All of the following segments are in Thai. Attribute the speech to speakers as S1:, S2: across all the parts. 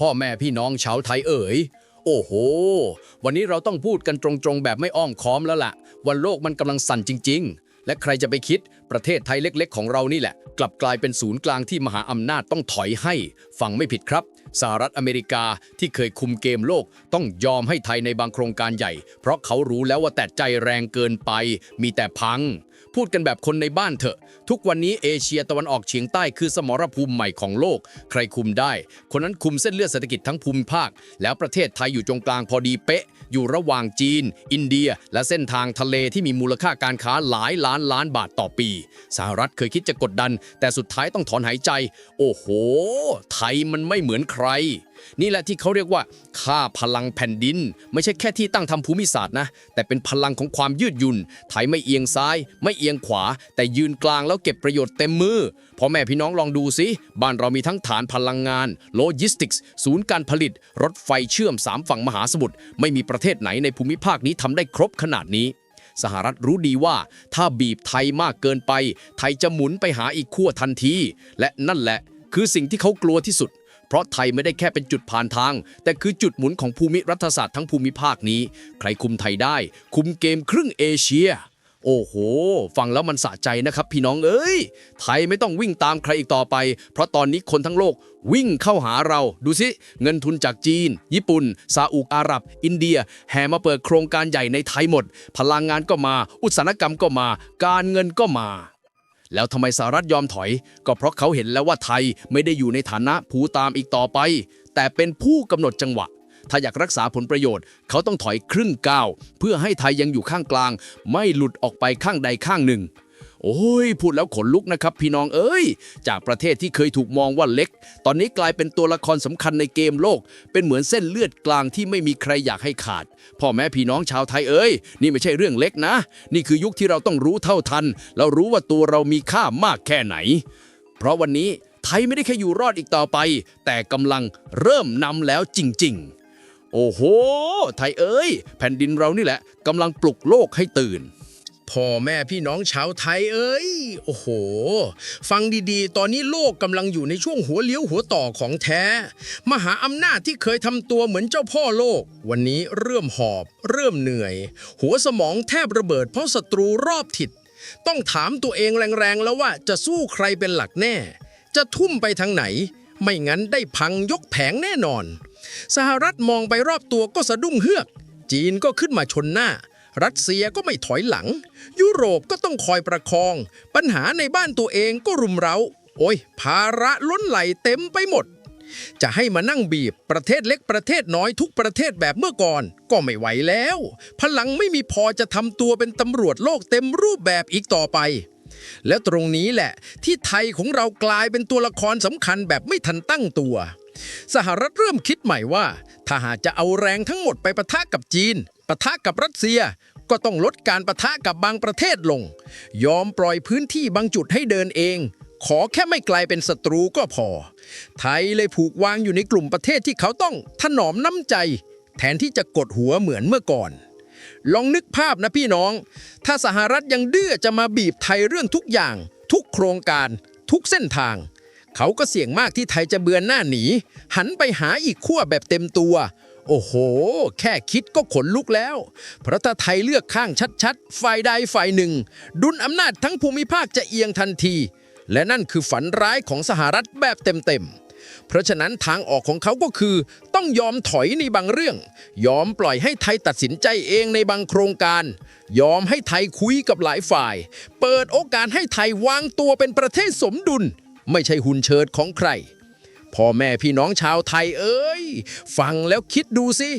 S1: พ่อแม่พี่น้องชาวไทยเอ๋ย โอ้โห วันนี้เราต้องพูดกันตรงๆ แบบไม่อ้อมค้อมแล้วล่ะ วันโลกมันกำลังสั่นจริง ๆ และใครจะไปคิดประเทศไทยเล็ก ๆ ของเรานี่แหละ กลับกลายเป็นศูนย์กลางที่มหาอำนาจต้องถอยให้ ฟังไม่ผิดครับ สหรัฐอเมริกาที่เคยคุมเกมโลก ต้องยอมให้ไทยในบางโครงการใหญ่ เพราะเขารู้แล้วว่าแต่ใจแรงเกินไป มีแต่พัง พูดกันแบบคนในบ้านเถอะ ทุกวันนี้เอเชียตะวันออกเฉียงใต้คือสมรภูมิใหม่ของโลก ใครคุมได้ คนนั้นคุมเส้นเลือดเศรษฐกิจทั้งภูมิภาค แล้วประเทศไทยอยู่ตรงกลางพอดีเป๊ะ อยู่ระหว่างจีน อินเดีย และเส้นทางทะเลที่มีมูลค่าการค้าหลายล้านล้านบาทต่อปี สหรัฐเคยคิดจะกดดัน แต่สุดท้ายต้องถอนหายใจ โอ้โห ไทยมันไม่เหมือนใคร นี่แหละที่เขาเรียกว่าค่าพลังแผ่นดิน ไม่ใช่แค่ที่ตั้งทำภูมิศาสตร์นะ แต่เป็นพลังของความยืดหยุ่นไทยไม่เอียงซ้าย ไม่เอียงขวา แต่ยืนกลางแล้วเก็บประโยชน์เต็มมือพ่อแม่พี่น้องลองดูสิบ้านเรามีทั้งฐานพลังงาน โลจิสติกส์ ศูนย์การผลิต รถไฟเชื่อมสามฝั่งมหาสมุทรไม่มีประเทศไหนในภูมิภาคนี้ทำได้ครบขนาดนี้สหรัฐรู้ดีว่าถ้าบีบไทยมากเกินไป ไทยจะหมุนไปหาอีกขั้วทันที และนั่นแหละ คือสิ่งที่เขากลัวที่สุด ราะไทยไม่ได้แค่เป็นจุดผ่านทาง แต่คือจุดหมุนของภูมิรัฐศาสตร์ทั้งภูมิภาคนี้ ใครคุมไทยได้ คุมเกมครึ่งเอเชีย โอ้โห ฟังแล้วมันสะใจนะครับพี่น้องเอ้ย ไทยไม่ต้องวิ่งตามใครอีกต่อไป เพราะตอนนี้คนทั้งโลกวิ่งเข้าหาเรา ดูสิ เงินทุนจากจีน ญี่ปุ่น ซาอุอาหรับ อินเดีย แห่มาเปิดโครงการใหญ่ในไทยหมด พลังงานก็มา อุตสาหกรรมก็มา การเงินก็มา แล้วทำไมสหรัฐยอมถอย ก็เพราะเขาเห็นแล้วว่าไทยไม่ได้อยู่ในฐานะผู้ตามอีกต่อไป แต่เป็นผู้กำหนดจังหวะ ถ้าอยากรักษาผลประโยชน์ เขาต้องถอยครึ่งก้าวเพื่อให้ไทยยังอยู่ข้างกลาง ไม่หลุดออกไปข้างใดข้างหนึ่ง โอ้ยพูดแล้วขนลุกนะครับพี่น้องเอ้ย จากประเทศที่เคยถูกมองว่าเล็ก ตอนนี้กลายเป็นตัวละครสำคัญในเกมโลก เป็นเหมือนเส้นเลือดกลางที่ไม่มีใครอยากให้ขาด พ่อแม่พี่น้องชาวไทยเอ้ย นี่ไม่ใช่เรื่องเล็กนะ นี่คือยุคที่เราต้องรู้เท่าทัน เรารู้ว่าตัวเรามีค่ามากแค่ไหน เพราะวันนี้ไทยไม่ได้แค่อยู่รอดอีกต่อไป แต่กำลังเริ่มนำแล้วจริง ๆ โอ้โห ไทยเอ้ย แผ่นดินเรานี่แหละกำลังปลุกโลกให้ตื่น
S2: พ่อแม่พี่น้องชาวไทยเอ้ย โอ้โห ฟังดีๆ ตอนนี้โลกกำลังอยู่ในช่วงหัวเลี้ยวหัวต่อของแท้ มหาอำนาจที่เคยทำตัวเหมือนเจ้าพ่อโลก วันนี้เริ่มหอบ เริ่มเหนื่อย หัวสมองแทบระเบิดเพราะศัตรูรอบทิศต้องถามตัวเองแรงๆแล้วว่าจะสู้ใครเป็นหลักแน่ จะทุ่มไปทางไหน ไม่งั้นได้พังยกแผงแน่นอน สหรัฐมองไปรอบตัวก็สะดุ้งเฮือก จีนก็ขึ้นมาชนหน้า รัสเซียก็ไม่ถอยหลัง ยุโรปก็ต้องคอยประคอง ปัญหาในบ้านตัวเองก็รุมเร้า โอ้ย ภาระล้นไหลเต็มไปหมด จะให้มานั่งบีบประเทศเล็กประเทศน้อยทุกประเทศแบบเมื่อก่อน ก็ไม่ไหวแล้ว พลังไม่มีพอจะทำตัวเป็นตำรวจโลกเต็มรูปแบบอีกต่อไป และตรงนี้แหละ ที่ไทยของเรากลายเป็นตัวละครสำคัญแบบไม่ทันตั้งตัว สหรัฐเริ่มคิดใหม่ว่า ถ้าหากจะเอาแรงทั้งหมดไปปะทะกับจีนปะทะกับรัสเซียก็ต้องลดการประทะกับบางประเทศลง ยอมปล่อยพื้นที่บางจุดให้เดินเอง ขอแค่ไม่กลายเป็นศัตรูก็พอ ไทยเลยผูกวางอยู่ในกลุ่มประเทศที่เขาต้องถนอมน้ำใจ แทนที่จะกดหัวเหมือนเมื่อก่อน ลองนึกภาพนะพี่น้อง ถ้าสหรัฐยังดื้อจะมาบีบไทยเรื่องทุกอย่าง ทุกโครงการ ทุกเส้นทาง เขาก็เสี่ยงมากที่ไทยจะเบือนหน้าหนี หันไปหาอีกขั้วแบบเต็มตัว โอ้โห แค่คิดก็ขนลุกแล้ว เพราะถ้าไทยเลือกข้างชัดๆ ฝ่ายใดฝ่ายหนึ่ง ดุลอำนาจทั้งภูมิภาคจะเอียงทันที และนั่นคือฝันร้ายของสหรัฐแบบเต็มๆเพราะฉะนั้นทางออกของเขาก็คือ ต้องยอมถอยในบางเรื่อง ยอมปล่อยให้ไทยตัดสินใจเองในบางโครงการ ยอมให้ไทยคุยกับหลายฝ่าย เปิดโอกาสให้ไทยวางตัวเป็นประเทศสมดุล ไม่ใช่หุ่นเชิดของใครพ่อแม่พี่น้องชาวไทยเอ้ย ฟังแล้วคิดดูสิ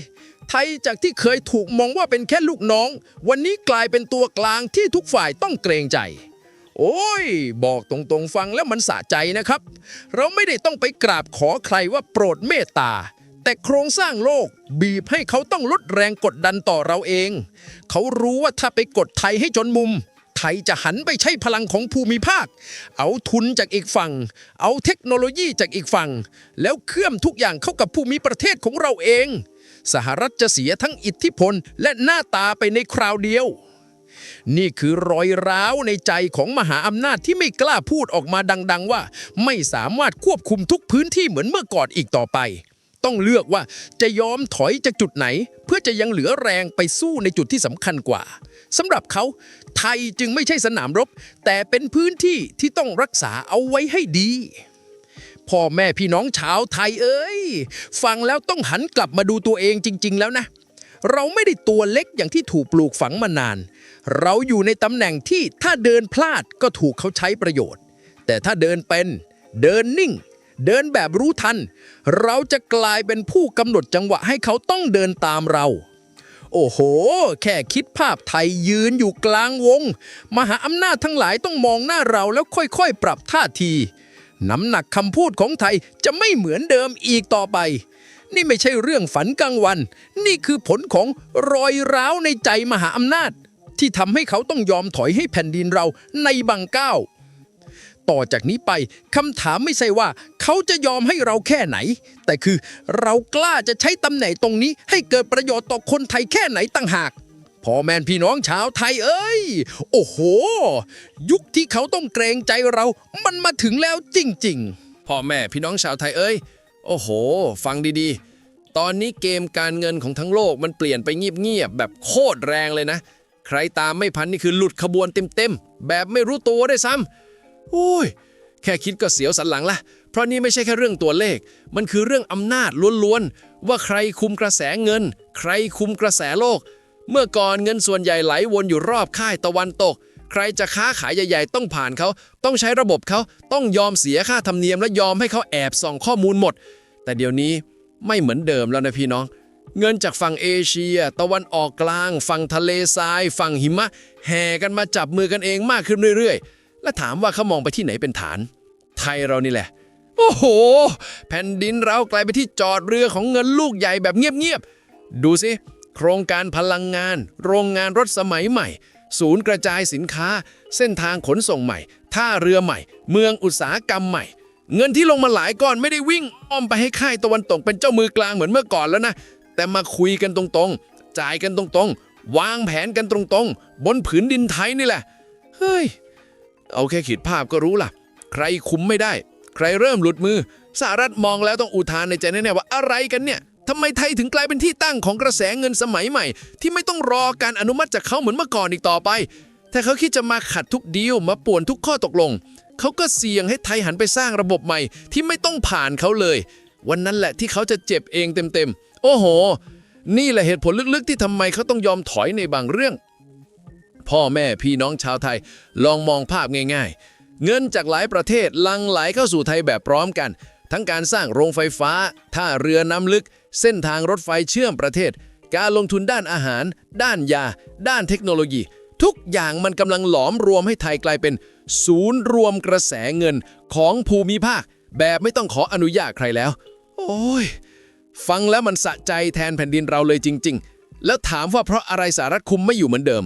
S2: ไทยจากที่เคยถูกมองว่าเป็นแค่ลูกน้อง วันนี้กลายเป็นตัวกลางที่ทุกฝ่ายต้องเกรงใจ โอ้ย บอกตรงๆฟังแล้วมันสะใจนะครับ เราไม่ได้ต้องไปกราบขอใครว่าโปรดเมตตา แต่โครงสร้างโลกบีบให้เขาต้องลดแรงกดดันต่อเราเอง เขารู้ว่าถ้าไปกดไทยให้จนมุม ไทยจะหันไปใช้พลังของภูมิภาค เอาทุนจากอีกฝั่ง เอาเทคโนโลยีจากอีกฝั่ง แล้วเคลื่อมทุกอย่างเข้ากับภูมิประเทศของเราเอง สหรัฐจะเสียทั้งอิทธิพลและหน้าตาไปในคราวเดียว นี่คือรอยร้าวในใจของมหาอำนาจที่ไม่กล้าพูดออกมาดัง ๆ ว่า ไม่สามารถควบคุมทุกพื้นที่เหมือนเมื่อก่อนอีกต่อไป
S3: ต้องเลือกว่าจะยอมถอยจากจุดไหน เพื่อจะยังเหลือแรงไปสู้ในจุดที่สำคัญกว่า สำหรับเขาไทยจึงไม่ใช่สนามรบ แต่เป็นพื้นที่ที่ต้องรักษาเอาไว้ให้ดีพ่อแม่พี่น้องชาวไทยเอ้ย ฟังแล้วต้องหันกลับมาดูตัวเองจริง ๆ แล้วนะ เราไม่ได้ตัวเล็กอย่างที่ถูกปลูกฝังมานาน เราอยู่ในตำแหน่งที่ถ้าเดินพลาดก็ถูกเขาใช้ประโยชน์ แต่ถ้าเดินเป็น เดินนิ่ง เดินแบบรู้ทัน เราจะกลายเป็นผู้กำหนดจังหวะให้เขาต้องเดินตามเรา โอ้โห แค่คิดภาพไทยยืนอยู่กลางวง มหาอำนาจทั้งหลายต้องมองหน้าเราแล้วค่อยๆ ปรับท่าที น้ำหนักคำพูดของไทยจะไม่เหมือนเดิมอีกต่อไป นี่ไม่ใช่เรื่องฝันกลางวัน นี่คือผลของรอยร้าวในใจมหาอำนาจ ที่ทำให้เขาต้องยอมถอยให้แผ่นดินเราในบางก้าว ต่อจากนี้ไปคำถามไม่ใช่ว่า เขาจะยอมให้เราแค่ไหน แต่คือเรากล้าจะใช้ตำแหน่งตรงนี้ ให้เกิดประโยชน์ต่อคนไทยแค่ไหนต่างหากพ่อแม่พี่น้องชาวไทยเอ้ย โอ้โห ยุคที่เขาต้องเกรงใจเรา มันมาถึงแล้วจริง ๆ
S2: พ่อแม่พี่น้องชาวไทยเอ้ย โอ้โห ฟังดีๆ ตอนนี้เกมการเงินของทั้งโลกมันเปลี่ยนไปเงียบๆแบบโคตรแรงเลยนะ ใครตามไม่พันนี่คือหลุดขบวนเต็มๆ แบบไม่รู้ตัวได้วยซ้ำ โอ้ย แค่คิดก็เสียวสันหลังละเพราะนี่ไม่ใช่แค่เรื่องตัวเลข มันคือเรื่องอำนาจล้วนๆ ว่าใครคุมกระแสเงิน ใครคุมกระแสโลก เมื่อก่อนเงินส่วนใหญ่ไหลวนอยู่รอบค่ายตะวันตก ใครจะค้าขายใหญ่ ๆ ต้องผ่านเขา ต้องใช้ระบบเขา ต้องยอมเสียค่าธรรมเนียมและยอมให้เขาแอบส่องข้อมูลหมด แต่เดี๋ยวนี้ไม่เหมือนเดิมแล้วนะพี่น้องเงินจากฝั่งเอเชีย ตะวันออกกลาง ฝั่งทะเลทราย ฝั่งหิมะ แห่กันมาจับมือกันเองมากขึ้นเรื่อยๆ และถามว่าเขามองไปที่ไหนเป็นฐาน ไทยเรานี่แหละ โอ้โห แผ่นดินเรากลายไปที่จอดเรือของเงินลูกใหญ่แบบเงียบๆ ดูสิ โครงการพลังงาน โรงงานรถสมัยใหม่ ศูนย์กระจายสินค้า เส้นทางขนส่งใหม่ ท่าเรือใหม่ เมืองอุตสาหกรรมใหม่ เงินที่ลงมาหลายก้อนไม่ได้วิ่งอ้อมไปให้ค่ายตะวันตกเป็นเจ้ามือกลางเหมือนเมื่อก่อนแล้วนะ แต่มาคุยกันตรงๆ จ่ายกันตรงๆ วางแผนกันตรงๆ บนผืนดินไทยนี่แหละ เฮ้ย เอาแค่ขีดภาพก็รู้ล่ะ ใครคุมไม่ได้ ใครเริ่มหลุดมือสหรัฐมองแล้วต้องอุทานในใจแน่ๆว่าอะไรกันเนี่ยทำไมไทยถึงกลายเป็นที่ตั้งของกระแสเงินสมัยใหม่ ที่ไม่ต้องรอการอนุมัติจากเขาเหมือนเมื่อก่อนอีกต่อไปแต่เขาคิดจะมาขัดทุกดีลมาป่วนทุกข้อตกลง เขาก็เสี่ยงให้ไทยหันไปสร้างระบบใหม่ ที่ไม่ต้องผ่านเขาเลย วันนั้นแหละที่เขาจะเจ็บเองเต็มๆ โอ้โห นี่แหละเหตุผลลึกๆ ที่ทำไมเขาต้องยอมถอยในบางเรื่อง พ่อแม่พี่น้องชาวไทย ลองมองภาพง่าย ๆ เงินจากหลายประเทศลังไหลเข้าสู่ไทยแบบพร้อมกัน ทั้งการสร้างโรงไฟฟ้า ท่าเรือน้ำลึก เส้นทางรถไฟเชื่อมประเทศ การลงทุนด้านอาหาร ด้านยา ด้านเทคโนโลยี ทุกอย่างมันกำลังหลอมรวมให้ไทยกลายเป็น ศูนย์รวมกระแสเงินของภูมิภาค แบบไม่ต้องขออนุญาตใครแล้ว โอ้ยฟังแล้วมันสะใจแทนแผ่นดินเราเลยจริง ๆ แล้วถามว่าเพราะอะไรสหรัฐคุมไม่อยู่เหมือนเดิม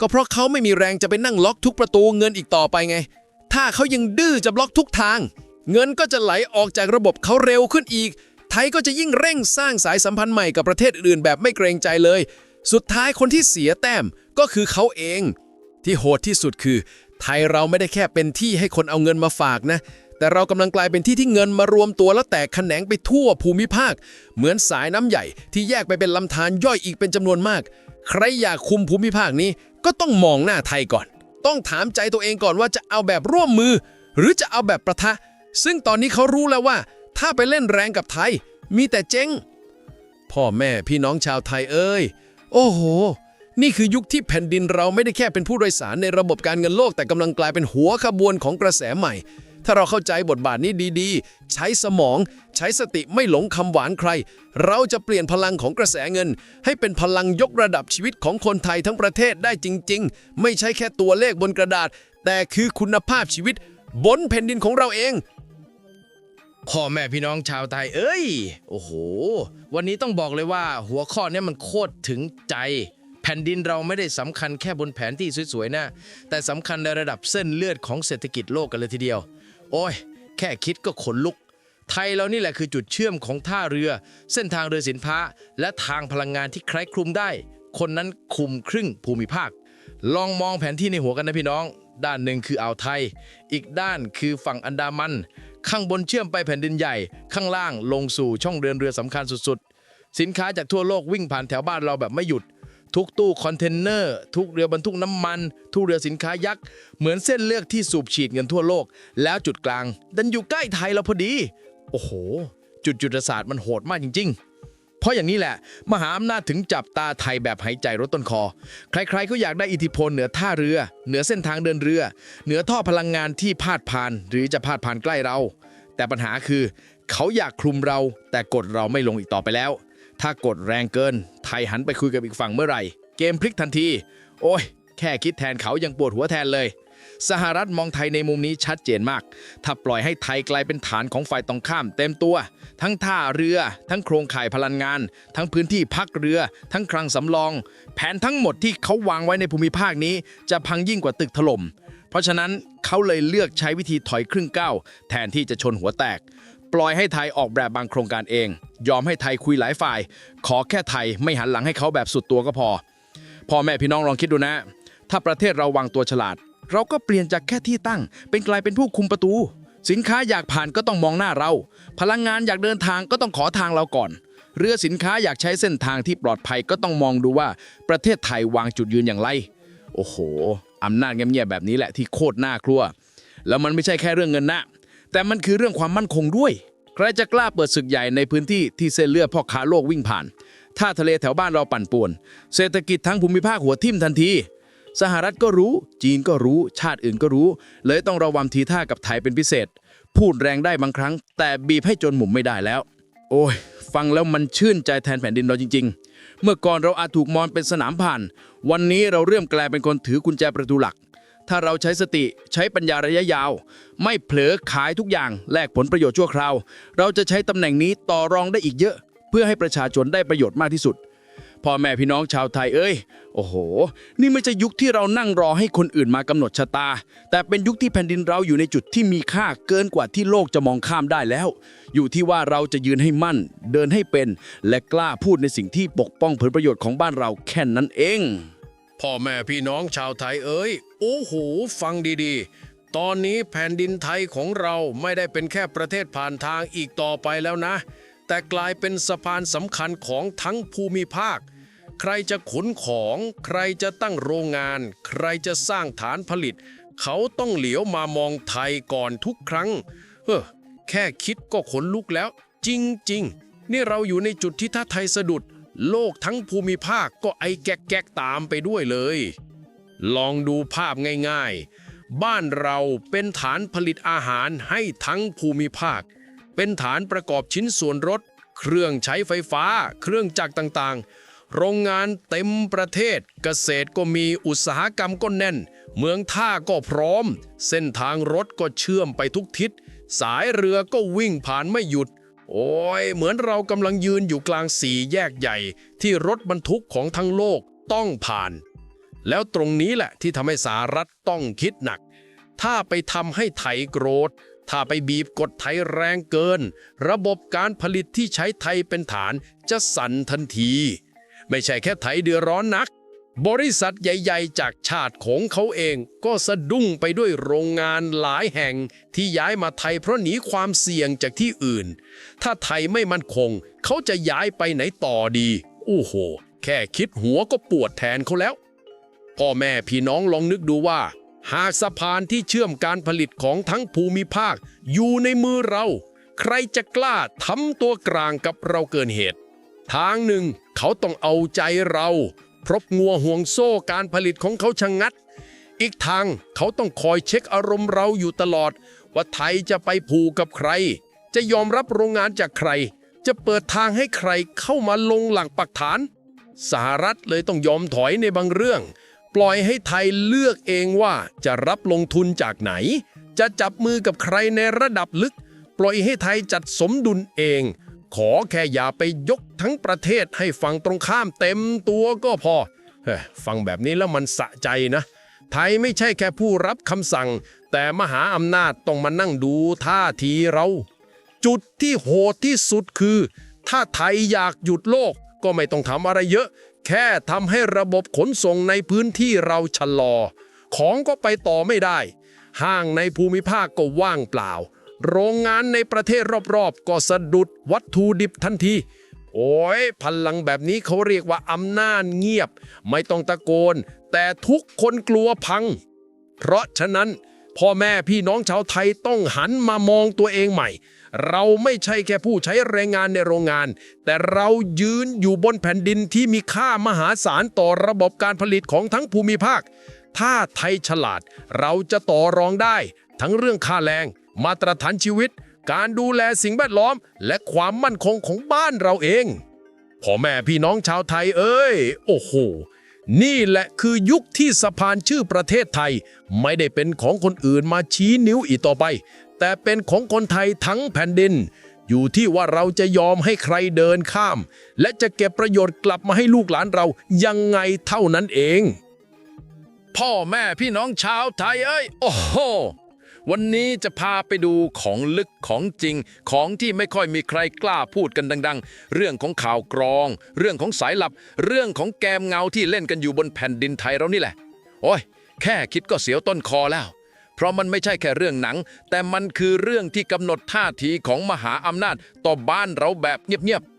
S2: ก็เพราะเขาไม่มีแรงจะไปนั่งล็อกทุกประตูเงินอีกต่อไปไง ถ้าเขายังดื้อจะบล็อกทุกทาง เงินก็จะไหลออกจากระบบเขาเร็วขึ้นอีก ไทยก็จะยิ่งเร่งสร้างสายสัมพันธ์ใหม่กับประเทศอื่นแบบไม่เกรงใจเลย สุดท้ายคนที่เสียแต้มก็คือเขาเอง ที่โหดที่สุดคือ ไทยเราไม่ได้แค่เป็นที่ให้คนเอาเงินมาฝากนะแต่เรากำลังกลายเป็นที่ที่เงินมารวมตัวแล้วแตกแขนงไปทั่วภูมิภาค เหมือนสายน้ำใหญ่ที่แยกไปเป็นลำธารย่อยอีกเป็นจำนวนมาก ใครอยากคุมภูมิภาคนี้ ก็ต้องมองหน้าไทยก่อน ต้องถามใจตัวเองก่อนว่าจะเอาแบบร่วมมือ หรือจะเอาแบบประทะ ซึ่งตอนนี้เขารู้แล้วว่า ถ้าไปเล่นแรงกับไทย มีแต่เจ๊ง พ่อแม่พี่น้องชาวไทยเอ้ย โอ้โห นี่คือยุคที่แผ่นดินเราไม่ได้แค่เป็นผู้โดยสารในระบบการเงินโลกแต่กำลังกลายเป็นหัวขบวนของกระแสใหม่ ถ้าเราเข้าใจบทบาทนี้ดีๆ ใช้สมองใช้สติไม่หลงคำหวานใคร เราจะเปลี่ยนพลังของกระแสเงิน ให้เป็นพลังยกระดับชีวิตของคนไทยทั้งประเทศได้จริง ๆ ไม่ใช่แค่ตัวเลขบนกระดาษ แต่คือคุณภาพชีวิต บนแผ่นดินของเราเอง
S3: พ่อแม่พี่น้องชาวไทย เอ้ย โอ้โห วันนี้ต้องบอกเลยว่า หัวข้อนี้มันโคตรถึงใจ แผ่นดินเราไม่ได้สำคัญแค่บนแผนที่สวยๆนะ แต่สำคัญในระดับเส้นเลือดของเศรษฐกิจโลกกันเลยทีเดียว โอ้ย แค่คิดก็ขนลุก ไทยเรานี่แหละคือจุดเชื่อมของท่าเรือ เส้นทางเรือสินค้าและทางพลังงานที่ใครคลุมได้ คนนั้นคุมครึ่งภูมิภาค ลองมองแผนที่ในหัวกันนะพี่น้อง ด้านหนึ่งคืออ่าวไทย อีกด้านคือฝั่งอันดามัน
S2: ข้างบนเชื่อมไปแผ่นดินใหญ่ ข้างล่างลงสู่ช่องเดินเรือสำคัญสุดๆ สินค้าจากทั่วโลกวิ่งผ่านแถวบ้านเราแบบไม่หยุด ทุกตู้คอนเทนเนอร์ ทุกเรือบรรทุกน้ำมัน ทุกเรือสินค้ายักษ์ เหมือนเส้นเลือกที่สูบฉีดเงินทั่วโลก แล้วจุดกลาง ดันอยู่ใกล้ไทยเราพอดี โอ้โห จุดจุดศาสตร์มันโหดมากจริง ๆ เพราะอย่างนี้แหละ มหาอำนาจถึงจับตาไทยแบบหายใจรถต้นคอ ใครๆก็อยากได้อิทธิพลเหนือท่าเรือ เหนือเส้นทางเดินเรือ เหนือท่อพลังงานที่พาดผ่าน หรือจะพาดผ่านใกล้เรา แต่ปัญหาคือ เขาอยากคลุมเรา แต่กดเราไม่ลงอีกต่อไปแล้ว ถ้ากดแรงเกิน ไทยหันไปคุยกับอีกฝั่งเมื่อไหร่ เกมพลิกทันที โอ้ย แค่คิดแทนเขายังปวดหัวแทนเลย สหรัฐมองไทยในมุมนี้ชัดเจนมาก ถ้าปล่อยให้ไทยกลายเป็นฐานของฝ่ายตรงข้ามเต็มตัว ทั้งท่าเรือ ทั้งโครงข่ายพลังงาน ทั้งพื้นที่พักเรือ ทั้งคลังสำรอง แผนทั้งหมดที่เขาวางไว้ในภูมิภาคนี้ จะพังยิ่งกว่าตึกถล่ม เพราะฉะนั้นเขาเลยเลือกใช้วิธีถอยครึ่งก้าวแทนที่จะชนหัวแตก ปล่อยให้ไทยออกแบบบางโครงการเอง ยอมให้ไทยคุยหลายฝ่าย ขอแค่ไทยไม่หันหลังให้เขาแบบสุดตัวก็พอ พ่อแม่พี่น้องลองคิดดูนะ ถ้าประเทศเราวางตัวฉลาด เราก็เปลี่ยนจากแค่ที่ตั้ง เป็นกลายเป็นผู้คุมประตู สินค้าอยากผ่านก็ต้องมองหน้าเรา พลังงานอยากเดินทางก็ต้องขอทางเราก่อน เรือสินค้าอยากใช้เส้นทางที่ปลอดภัยก็ต้องมองดูว่าประเทศไทยวางจุดยืนอย่างไร โอ้โหอำนาจเงียบๆแบบนี้แหละที่โคตรน่ากลัว แล้วมันไม่ใช่แค่เรื่องเงินนะ แต่มันคือเรื่องความมั่นคงด้วย ใครจะกล้าเปิดศึกใหญ่ในพื้นที่ที่เส้นเลือดพ่อค้าโลกวิ่งผ่าน ถ้าทะเลแถวบ้านเราปั่นป่วน เศรษฐกิจทั้งภูมิภาคหัวทิ่มทันที สหรัฐก็รู้ จีนก็รู้ ชาติอื่นก็รู้ เลยต้องระวังทีท่ากับไทยเป็นพิเศษ พูดแรงได้บางครั้ง แต่บีบให้จนหมุมไม่ได้แล้ว โอ้ย ฟังแล้วมันชื่นใจแทนแผ่นดินเราจริง ๆ เมื่อก่อนเราอาจถูกมองเป็นสนามผ่าน วันนี้เราเริ่มกลายเป็นคนถือกุญแจประตูหลัก ถ้าเราใช้สติใช้ปัญญาระยะยาว ไม่เผลอขายทุกอย่างแลกผลประโยชน์ชั่วคราว เราจะใช้ตำแหน่งนี้ต่อรองได้อีกเยอะ เพื่อให้ประชาชนได้ประโยชน์มากที่สุดพ่อแม่พี่น้องชาวไทยเอ้ย โอ้โห นี่ไม่ใช่ยุคที่เรานั่งรอให้คนอื่นมากำหนดชะตา แต่เป็นยุคที่แผ่นดินเราอยู่ในจุดที่มีค่าเกินกว่าที่โลกจะมองข้ามได้แล้ว อยู่ที่ว่าเราจะยืนให้มั่น เดินให้เป็น และกล้าพูดในสิ่งที่ปกป้องผลประโยชน์ของบ้านเราแค่นั้นเอง
S4: พ่อแม่พี่น้องชาวไทยเอ้ย โอ้โห ฟังดีๆ ตอนนี้แผ่นดินไทยของเราไม่ได้เป็นแค่ประเทศผ่านทางอีกต่อไปแล้วนะ แต่กลายเป็นสะพานสำคัญของทั้งภูมิภาค ใครจะขนของ ใครจะตั้งโรงงาน ใครจะสร้างฐานผลิต เขาต้องเหลียวมามองไทยก่อนทุกครั้ง เฮ้อแค่คิดก็ขนลุกแล้ว จริง ๆ นี่เราอยู่ในจุดที่ถ้าไทยสะดุด โลกทั้งภูมิภาคก็ไอแก๊กแก๊กๆตามไปด้วยเลย ลองดูภาพง่ายๆ บ้านเราเป็นฐานผลิตอาหารให้ทั้งภูมิภาค เป็นฐานประกอบชิ้นส่วนรถ เครื่องใช้ไฟฟ้า เครื่องจักรต่างๆ โรงงานเต็มประเทศ เกษตรก็มีอุตสาหกรรมก็แน่น เมืองท่าก็พร้อม เส้นทางรถก็เชื่อมไปทุกทิศ สายเรือก็วิ่งผ่านไม่หยุด โอ้ยเหมือนเรากำลังยืนอยู่กลางสี่แยกใหญ่ ที่รถบรรทุกของทั้งโลกต้องผ่าน แล้วตรงนี้แหละที่ทำให้สหรัฐต้องคิดหนัก ถ้าไปทำให้ไทยโกรธ ถ้าไปบีบกดไทยแรงเกิน ระบบการผลิตที่ใช้ไทยเป็นฐานจะสั่นทันที ไม่ใช่แค่ไทยเดือดร้อนนัก บริษัทใหญ่ ๆ จากชาติของเขาเองก็สะดุ้งไปด้วยโรงงานหลายแห่งที่ย้ายมาไทยเพราะหนีความเสี่ยงจากที่อื่น ถ้าไทยไม่มั่นคง เขาจะย้ายไปไหนต่อดี โอ้โห แค่คิดหัวก็ปวดแทนเขาแล้ว พ่อแม่พี่น้องลองนึกดูว่า หากสะพานที่เชื่อมการผลิตของทั้งภูมิภาค อยู่ในมือเรา ใครจะกล้าทำตัวกลางกับเราเกินเหตุ ทางหนึ่งเขาต้องเอาใจเรา พราะงัวห่วงโซ่การผลิตของเขาชะงงัด อีกทางเขาต้องคอยเช็คอารมณ์เราอยู่ตลอด ว่าไทยจะไปผูกกับใคร จะยอมรับโรงงานจากใคร จะเปิดทางให้ใครเข้ามาลงหลังปักฐาน สหรัฐเลยต้องยอมถอยในบางเรื่อง ปล่อยให้ไทยเลือกเองว่าจะรับลงทุนจากไหน จะจับมือกับใครในระดับลึก ปล่อยให้ไทยจัดสมดุลเอง ขอแค่อย่าไปยกทั้งประเทศให้ฝั่งตรงข้ามเต็มตัวก็พอเฮ้ยฟังแบบนี้แล้วมันสะใจนะ ไทยไม่ใช่แค่ผู้รับคำสั่ง แต่มหาอำนาจต้องมานั่งดูท่าทีเรา จุดที่โหดที่สุดคือ ถ้าไทยอยากหยุดโลกก็ไม่ต้องทำอะไรเยอะ แค่ทำให้ระบบขนส่งในพื้นที่เราชะลอ ของก็ไปต่อไม่ได้ ห้างในภูมิภาคก็ว่างเปล่า โรงงานในประเทศรอบๆ ก็สะดุดวัตถุดิบทันที โอ้ยพลังแบบนี้เขาเรียกว่าอำนาจเงียบ ไม่ต้องตะโกน แต่ทุกคนกลัวพัง เพราะฉะนั้น พ่อแม่พี่น้องชาวไทยต้องหันมามองตัวเองใหม่ เราไม่ใช่แค่ผู้ใช้แรงงานในโรงงาน แต่เรายืนอยู่บนแผ่นดินที่มีค่ามหาศาลต่อระบบการผลิตของทั้งภูมิภาค ถ้าไทยฉลาด เราจะต่อรองได้ ทั้งเรื่องค่าแรง มาตรฐานชีวิต การดูแลสิ่งแวดล้อม และความมั่นคงของบ้านเราเองพ่อแม่พี่น้องชาวไทยเอ้ย โอ้โห นี่แหละคือยุคที่สะพานชื่อประเทศไทย ไม่ได้เป็นของคนอื่นมาชี้นิ้วอีกต่อไป แต่เป็นของคนไทยทั้งแผ่นดิน อยู่ที่ว่าเราจะยอมให้ใครเดินข้าม และจะเก็บประโยชน์กลับมาให้ลูกหลานเรายังไงเท่านั้นเอง
S2: พ่อแม่พี่น้องชาวไทยเอ้ย โอ้โห วันนี้จะพาไปดูของลึกของจริง ของที่ไม่ค่อยมีใครกล้าพูดกันดัง ๆ เรื่องของข่าวกรอง เรื่องของสายลับ เรื่องของแกมเงาที่เล่นกันอยู่บนแผ่นดินไทยเรานี่แหละ โอ้ย แค่คิดก็เสียวต้นคอแล้ว เพราะมันไม่ใช่แค่เรื่องหนัง แต่มันคือเรื่องที่กำหนดท่าทีของมหาอำนาจต่อบ้านเราแบบเงียบๆ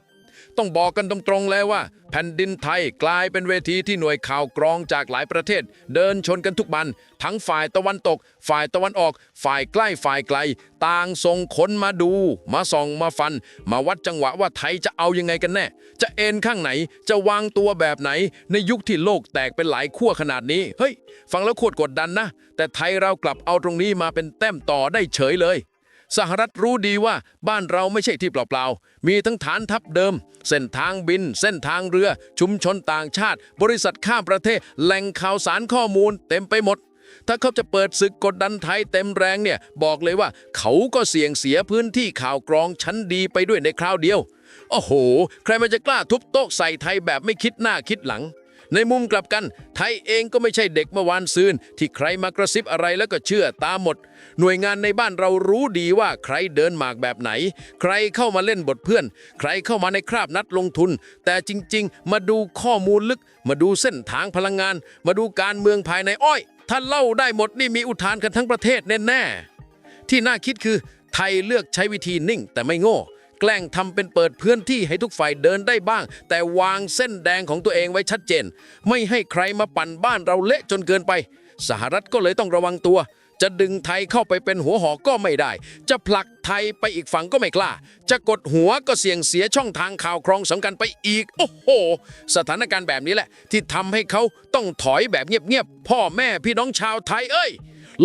S2: ต้องบอกกันตรงๆเลยว่า แผ่นดินไทยกลายเป็นเวทีที่หน่วยข่าวกรองจากหลายประเทศ เดินชนกันทุกบัน ทั้งฝ่ายตะวันตก ฝ่ายตะวันออก ฝ่ายใกล้ฝ่ายไกล ต่างส่งคนมาดู มาส่องมาฟัน มาวัดจังหวะว่าไทยจะเอายังไงกันแน่ จะเอ็นข้างไหนจะวางตัวแบบไหน ในยุคที่โลกแตกเป็นหลายขั้วขนาดนี้เฮ้ยฟังแล้วโคตรกดดันนะ แต่ไทยเรากลับเอาตรงนี้มาเป็นแต้มต่อได้เฉยเลย สหรัฐรู้ดีว่าบ้านเราไม่ใช่ที่เปล่าๆ มีทั้งฐานทัพเดิม เส้นทางบิน เส้นทางเรือ ชุมชนต่างชาติ บริษัทข้ามประเทศ แหล่งข่าวสารข้อมูลเต็มไปหมด ถ้าเขาจะเปิดศึกกดดันไทยเต็มแรงเนี่ย บอกเลยว่าเขาก็เสี่ยงเสียพื้นที่ข่าวกรองชั้นดีไปด้วยในคราวเดียว โอ้โห ใครมันจะกล้าทุบโต๊ะใส่ไทยแบบไม่คิดหน้าคิดหลัง ในมุมกลับกัน ไทยเองก็ไม่ใช่เด็กเมื่อวานซืน ที่ใครมากระซิบอะไรแล้วก็เชื่อตามหมด หน่วยงานในบ้านเรารู้ดีว่าใครเดินหมากแบบไหน ใครเข้ามาเล่นบทเพื่อน ใครเข้ามาในคราบนัดลงทุน แต่จริง ๆ มาดูข้อมูลลึก มาดูเส้นทางพลังงาน มาดูการเมืองภายในอ้อยถ้าเล่าได้หมดนี่มีอุทานกันทั้งประเทศแน่ๆที่น่าคิดคือไทยเลือกใช้วิธีนิ่งแต่ไม่โง่ แกล้งทำเป็นเปิดพื้นที่ให้ทุกฝ่ายเดินได้บ้าง แต่วางเส้นแดงของตัวเองไว้ชัดเจน ไม่ให้ใครมาปั่นบ้านเราเละจนเกินไป สหรัฐก็เลยต้องระวังตัว จะดึงไทยเข้าไปเป็นหัวหอกก็ไม่ได้ จะผลักไทยไปอีกฝั่งก็ไม่กล้า จะกดหัวก็เสี่ยงเสียช่องทางข่าวครองสำคัญไปอีก โอ้โห สถานการณ์แบบนี้แหละ ที่ทำให้เขาต้องถอยแบบเงียบๆพ่อแม่พี่น้องชาวไทยเอ้ย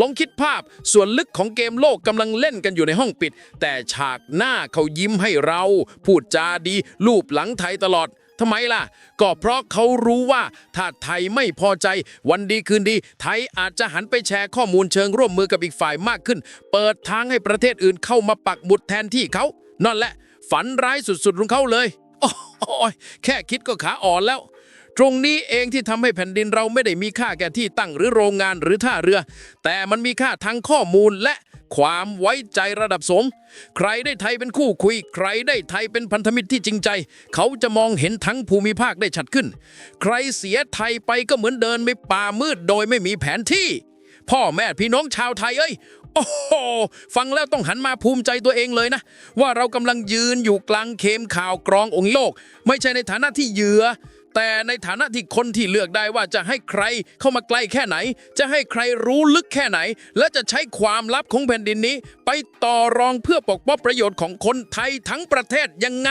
S2: ลองคิดภาพส่วนลึกของเกมโลกกำลังเล่นกันอยู่ในห้องปิด แต่ฉากหน้าเขายิ้มให้เรา พูดจาดี ลูบหลังไทยตลอดทำไมล่ะ ก็เพราะเขารู้ว่าถ้าไทยไม่พอใจ วันดีคืนดี ไทยอาจจะหันไปแชร์ข้อมูลเชิงร่วมมือกับอีกฝ่ายมากขึ้น เปิดทางให้ประเทศอื่นเข้ามาปักหมุดแทนที่เขานั่นแหละ ฝันร้ายสุดๆของเขาเลยโอ้ยแค่คิดก็ขาอ่อนแล้ว ตรงนี้เองที่ทำให้แผ่นดินเราไม่ได้มีค่าแก่ที่ตั้งหรือโรงงานหรือท่าเรือ แต่มันมีค่าทั้งข้อมูลและความไว้ใจระดับสงใครได้ไทยเป็นคู่คุย ใครได้ไทยเป็นพันธมิตรที่จริงใจ เขาจะมองเห็นทั้งภูมิภาคได้ชัดขึ้น ใครเสียไทยไปก็เหมือนเดินไปป่ามืดโดยไม่มีแผนที่ พ่อแม่พี่น้องชาวไทยเอ้ยโอ้โหฟังแล้วต้องหันมาภูมิใจตัวเองเลยนะ ว่าเรากำลังยืนอยู่กลางเขมข่าวกรององค์โลก ไม่ใช่ในฐานะที่เหยื่อ แต่ในฐานะที่คนที่เลือกได้ว่าจะให้ใครเข้ามาใกล้แค่ไหน จะให้ใครรู้ลึกแค่ไหน และจะใช้ความลับของแผ่นดินนี้ ไปต่อรองเพื่อปกป้องประโยชน์ของคนไทยทั้งประเทศยังไง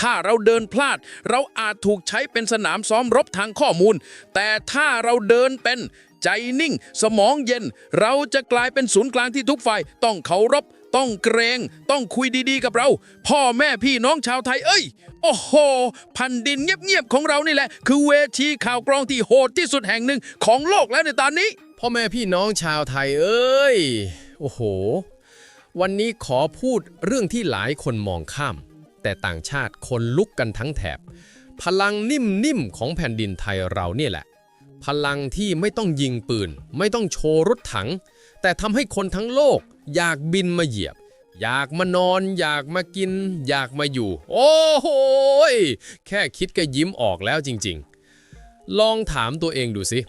S2: ถ้าเราเดินพลาด เราอาจถูกใช้เป็นสนามซ้อมรบทางข้อมูล แต่ถ้าเราเดินเป็นใจนิ่ง สมองเย็น เราจะกลายเป็นศูนย์กลางที่ทุกฝ่ายต้องเคารพ ต้องเกรง ต้องคุยดีๆกับเรา พ่อแม่พี่น้องชาวไทยเอ้ย โอ้โหแผ่นดินเงียบๆของเรานี่แหละ คือเวทีข่าวกรองที่โหดที่สุดแห่งหนึ่งของโลกแล้วในตอนนี้
S1: พ่อแม่พี่น้องชาวไทยเอ้ย โอ้โห วันนี้ขอพูดเรื่องที่หลายคนมองข้าม แต่ต่างชาติคนลุกกันทั้งแถบ พลังนิ่มๆของแผ่นดินไทยเราเนี่ยแหละ พลังที่ไม่ต้องยิงปืน ไม่ต้องโชว์รถถัง แต่ทำให้คนทั้งโลก อยากบินมาเหยียบ อยากมานอน อยากมากิน อยากมาอยู่ โอ้โหแค่คิดก็ยิ้มออกแล้วจริง ๆ ลองถามตัวเองดูสิ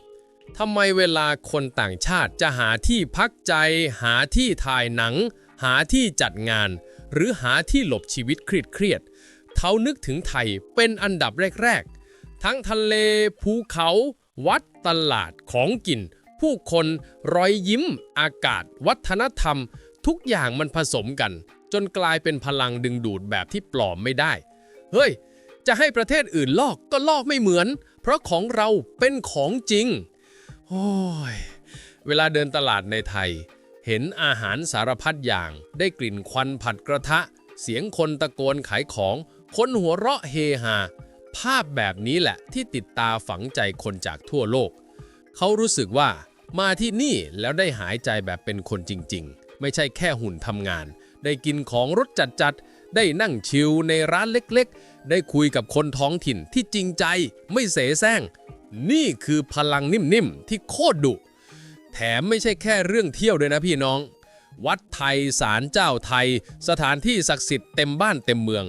S1: ทำไมเวลาคนต่างชาติจะหาที่พักใจ หาที่ถ่ายหนัง
S2: หาที่จัดงาน หรือหาที่หลบชีวิตเครียดๆเขานึกถึงไทยเป็นอันดับแรก ๆ ทั้งทะเลภูเขา วัดตลาดของกิน ผู้คนรอยยิ้ม อากาศ วัฒนธรรม ทุกอย่างมันผสมกัน จนกลายเป็นพลังดึงดูดแบบที่ปลอมไม่ได้ เฮ้ย จะให้ประเทศอื่นลอกก็ลอกไม่เหมือน เพราะของเราเป็นของจริงโอ้ยเวลาเดินตลาดในไทย เห็นอาหารสารพัดอย่าง ได้กลิ่นควันผัดกระทะ เสียงคนตะโกนขายของ คนหัวเราะเฮฮาภาพแบบนี้แหละที่ติดตาฝังใจคนจากทั่วโลก เขารู้สึกว่ามาที่นี่แล้วได้หายใจแบบเป็นคนจริงๆ ไม่ใช่แค่หุ่นทำงาน ได้กินของรสจัดๆ ได้นั่งชิลในร้านเล็กๆ ได้คุยกับคนท้องถิ่นที่จริงใจไม่เสแสร้ง นี่คือพลังนิ่มๆ ที่โคตรดุ แถมไม่ใช่แค่เรื่องเที่ยวด้วยนะพี่น้อง วัดไทยศาลเจ้าไทย สถานที่ศักดิ์สิทธิ์เต็มบ้านเต็มเมือง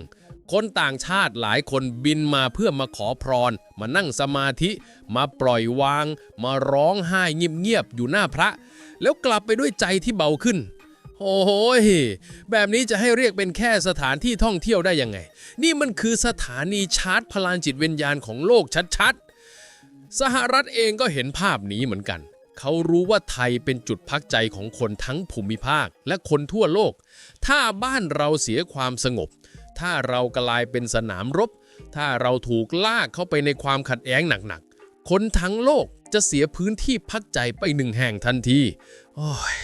S2: คนต่างชาติหลายคนบินมาเพื่อมาขอพร มานั่งสมาธิ มาปล่อยวาง มาร้องไห้เงียบๆอยู่หน้าพระ แล้วกลับไปด้วยใจที่เบาขึ้น โอ้โหแบบนี้จะให้เรียกเป็นแค่สถานที่ท่องเที่ยวได้ยังไง นี่มันคือสถานีชาร์จพลังจิตวิญญาณของโลกชัดๆ สหรัฐเองก็เห็นภาพนี้เหมือนกันเขารู้ว่าไทยเป็นจุดพักใจของคนทั้งภูมิภาคและคนทั่วโลก ถ้าบ้านเราเสียความสงบ ถ้าเรากลายเป็นสนามรบ ถ้าเราถูกลากเข้าไปในความขัดแย้งหนักๆ คนทั้งโลกจะเสียพื้นที่พักใจไปหนึ่งแห่งทันทีโอ้ย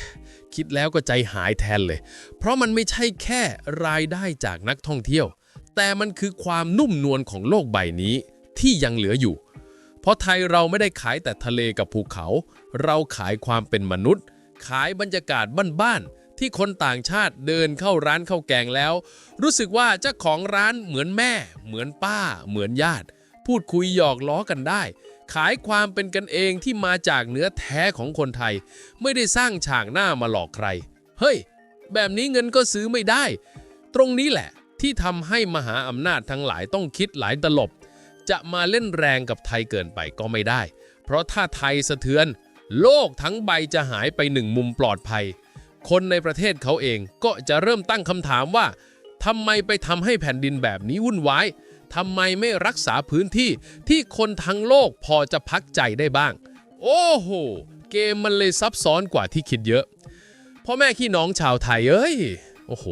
S2: คิดแล้วก็ใจหายแทนเลย เพราะมันไม่ใช่แค่รายได้จากนักท่องเที่ยว แต่มันคือความนุ่มนวลของโลกใบนี้ที่ยังเหลืออยู่ เพราะไทยเราไม่ได้ขายแต่ทะเลกับภูเขา เราขายความเป็นมนุษย์ ขายบรรยากาศบ้านๆ ที่คนต่างชาติเดินเข้าร้านข้าวแกงแล้ว รู้สึกว่าเจ้าของร้านเหมือนแม่ เหมือนป้า เหมือนญาติ พูดคุยหยอกล้อกันได้ ขายความเป็นกันเองที่มาจากเนื้อแท้ของคนไทย ไม่ได้สร้างฉากหน้ามาหลอกใคร เฮ้ย แบบนี้เงินก็ซื้อไม่ได้ ตรงนี้แหละ ที่ทำให้มหาอำนาจทั้งหลายต้องคิดหลายตลบ จะมาเล่นแรงกับไทยเกินไปก็ไม่ได้ เพราะถ้าไทยสะเทือน โลกทั้งใบจะหายไปหนึ่งมุมปลอดภัย คนในประเทศเขาเองก็จะเริ่มตั้งคำถามว่าทำไมไปทำให้แผ่นดินแบบนี้วุ่นวายทำไมไม่รักษาพื้นที่ที่คนทั้งโลกพอจะพักใจได้บ้าง โอ้โห เกมมันเลยซับซ้อนกว่าที่คิดเยอะพ่อแม่พี่น้องชาวไทยเอ้ย โอ้โห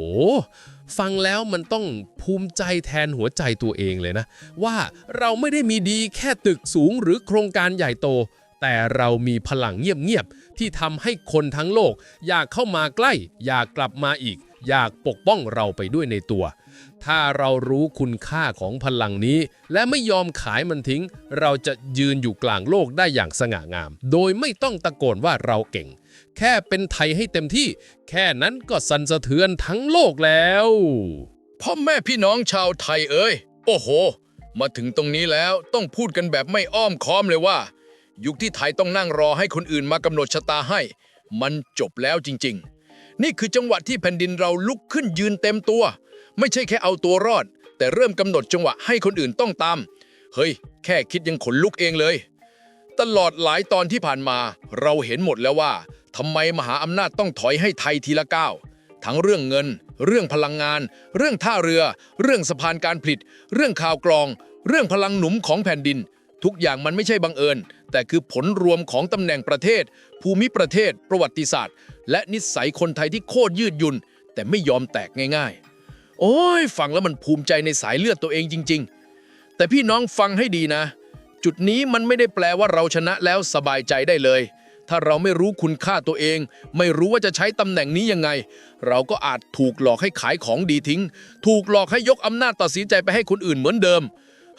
S2: ฟังแล้วมันต้องภูมิใจแทนหัวใจตัวเองเลยนะ ว่าเราไม่ได้มีดีแค่ตึกสูงหรือโครงการใหญ่โต แต่เรามีพลังเงียบๆที่ทำให้คนทั้งโลก อยากเข้ามาใกล้ อยากกลับมาอีก อยากปกป้องเราไปด้วยในตัว ถ้าเรารู้คุณค่าของพลังนี้ และไม่ยอมขายมันทิ้ง เราจะยืนอยู่กลางโลกได้อย่างสง่างาม โดยไม่ต้องตะโกนว่าเราเก่ง แค่เป็นไทยให้เต็มที่ แค่นั้นก็สั่นสะเทือนทั้งโลกแล้ว
S5: พ่อแม่พี่น้องชาวไทยเอ้ย โอ้โห มาถึงตรงนี้แล้วต้องพูดกันแบบไม่อ้อมค้อมเลยว่า ยุคที่ไทยต้องนั่งรอให้คนอื่นมากำหนดชะตาให้ มันจบแล้วจริง ๆ นี่คือจังหวะที่แผ่นดินเราลุกขึ้นยืนเต็มตัว ไม่ใช่แค่เอาตัวรอด แต่เริ่มกำหนดจังหวะให้คนอื่นต้องตาม เฮ้ย แค่คิดยังขนลุกเองเลย ตลอดหลายตอนที่ผ่านมา เราเห็นหมดแล้วว่าทำไมมหาอำนาจต้องถอยให้ไทยทีละก้าวทั้งเรื่องเงิน เรื่องพลังงาน เรื่องท่าเรือ เรื่องสะพานการผลิต เรื่องข่าวกรอง เรื่องพลังหนุนของแผ่นดิน ทุกอย่างมันไม่ใช่บังเอิญ แต่คือผลรวมของตำแหน่งประเทศ ภูมิประเทศ ประวัติศาสตร์ และนิสัยคนไทยที่โคตรยืดหยุ่นแต่ไม่ยอมแตกง่ายๆ โอ้ย ฟังแล้วมันภูมิใจในสายเลือดตัวเองจริง ๆ แต่พี่น้องฟังให้ดีนะ จุดนี้มันไม่ได้แปลว่าเราชนะแล้วสบายใจได้เลย ถ้าเราไม่รู้คุณค่าตัวเอง ไม่รู้ว่าจะใช้ตำแหน่งนี้ยังไง เราก็อาจถูกหลอกให้ขายของดีทิ้ง ถูกหลอกให้ยกอำนาจตัดสินใจไปให้คนอื่นเหมือนเดิม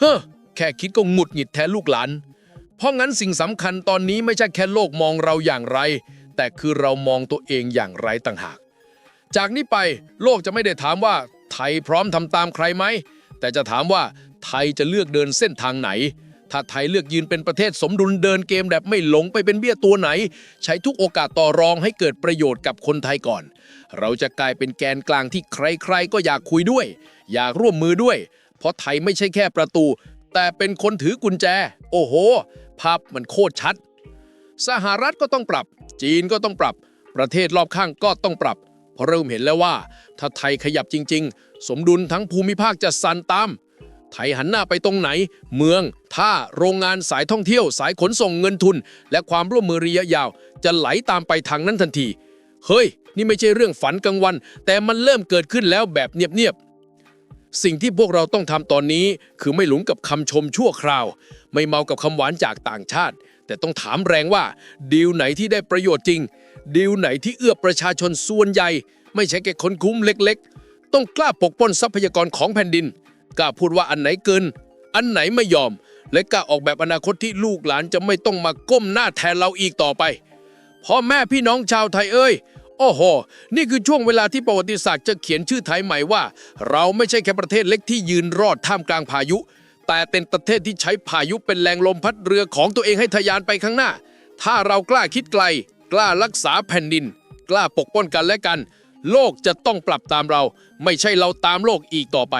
S5: เฮ้อแค่คิดก็หงุดหงิดแทนลูกหลาน เพราะงั้นสิ่งสำคัญตอนนี้ไม่ใช่แค่โลกมองเราอย่างไร แต่คือเรามองตัวเองอย่างไรต่างหาก จากนี้ไปโลกจะไม่ได้ถามว่าไทยพร้อมทำตามใครไหม แต่จะถามว่าไทยจะเลือกเดินเส้นทางไหน ถ้าไทยเลือกยืนเป็นประเทศสมดุลเดินเกมแบบไม่หลงไปเป็นเบี้ยตัวไหน ใช้ทุกโอกาสต่อรองให้เกิดประโยชน์กับคนไทยก่อน เราจะกลายเป็นแกนกลางที่ใคร ๆ ก็อยากคุยด้วย อยากร่วมมือด้วย เพราะไทยไม่ใช่แค่ประตู แต่เป็นคนถือกุญแจ โอ้โห ภาพมันโคตรชัด สหรัฐก็ต้องปรับ จีนก็ต้องปรับ ประเทศรอบข้างก็ต้องปรับ
S2: เพราะเริ่มเห็นแล้วว่า ถ้าไทยขยับจริง ๆ สมดุลทั้งภูมิภาคจะสั่นตาม ไทยหันหน้าไปตรงไหน เมือง ท่า โรงงานสายท่องเที่ยว สายขนส่งเงินทุน และความร่วมมือระยะยาว จะไหลตามไปทางนั้นทันที เฮ้ย นี่ไม่ใช่เรื่องฝันกลางวัน แต่มันเริ่มเกิดขึ้นแล้วแบบเงียบๆ สิ่งที่พวกเราต้องทำตอนนี้ คือไม่หลงกับคำชมชั่วคราว ไม่เมากับคำหวานจากต่างชาติ แต่ต้องถามแรงว่าดีลไหนที่ได้ประโยชน์จริง ดีลไหนที่เอื้อประชาชนส่วนใหญ่ ไม่ใช่แค่คนคุ้มเล็กๆ ต้องกล้าปกป้องทรัพยากรของแผ่นดินกล้าพูดว่าอันไหนเกิน อันไหนไม่ยอม และกล้าออกแบบอนาคตที่ลูกหลานจะไม่ต้องมาก้มหน้าแทนเราอีกต่อไปพ่อแม่พี่น้องชาวไทยเอ้ย โอ้โห นี่คือช่วงเวลาที่ประวัติศาสตร์จะเขียนชื่อไทยใหม่ว่า เราไม่ใช่แค่ประเทศเล็กที่ยืนรอดท่ามกลางพายุ แต่เป็นประเทศที่ใช้พายุเป็นแรงลมพัดเรือของตัวเองให้ทะยานไปข้างหน้า ถ้าเรากล้าคิดไกล กล้ารักษาแผ่นดิน กล้าปกป้องกันและกัน โลกจะต้องปรับตามเรา ไม่ใช่เราตามโลกอีกต่อไป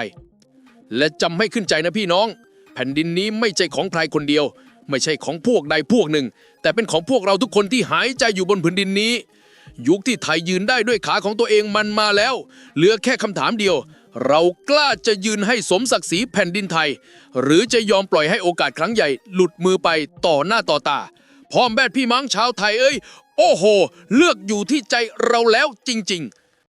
S2: และจำให้ขึ้นใจนะพี่น้อง แผ่นดินนี้ไม่ใช่ของใครคนเดียว ไม่ใช่ของพวกใดพวกหนึ่ง แต่เป็นของพวกเราทุกคนที่หายใจอยู่บนผืนดินนี้ ยุคที่ไทยยืนได้ด้วยขาของตัวเองมันมาแล้ว เหลือแค่คำถามเดียว เรากล้าจะยืนให้สมศักดิ์ศรีแผ่นดินไทย หรือจะยอมปล่อยให้โอกาสครั้งใหญ่ หลุดมือไปต่อหน้าต่อตาพ่อแม่พี่มังชาวไทยเอ้ย โอ้โห เลือกอยู่ที่ใจเราแล้วจริง ๆ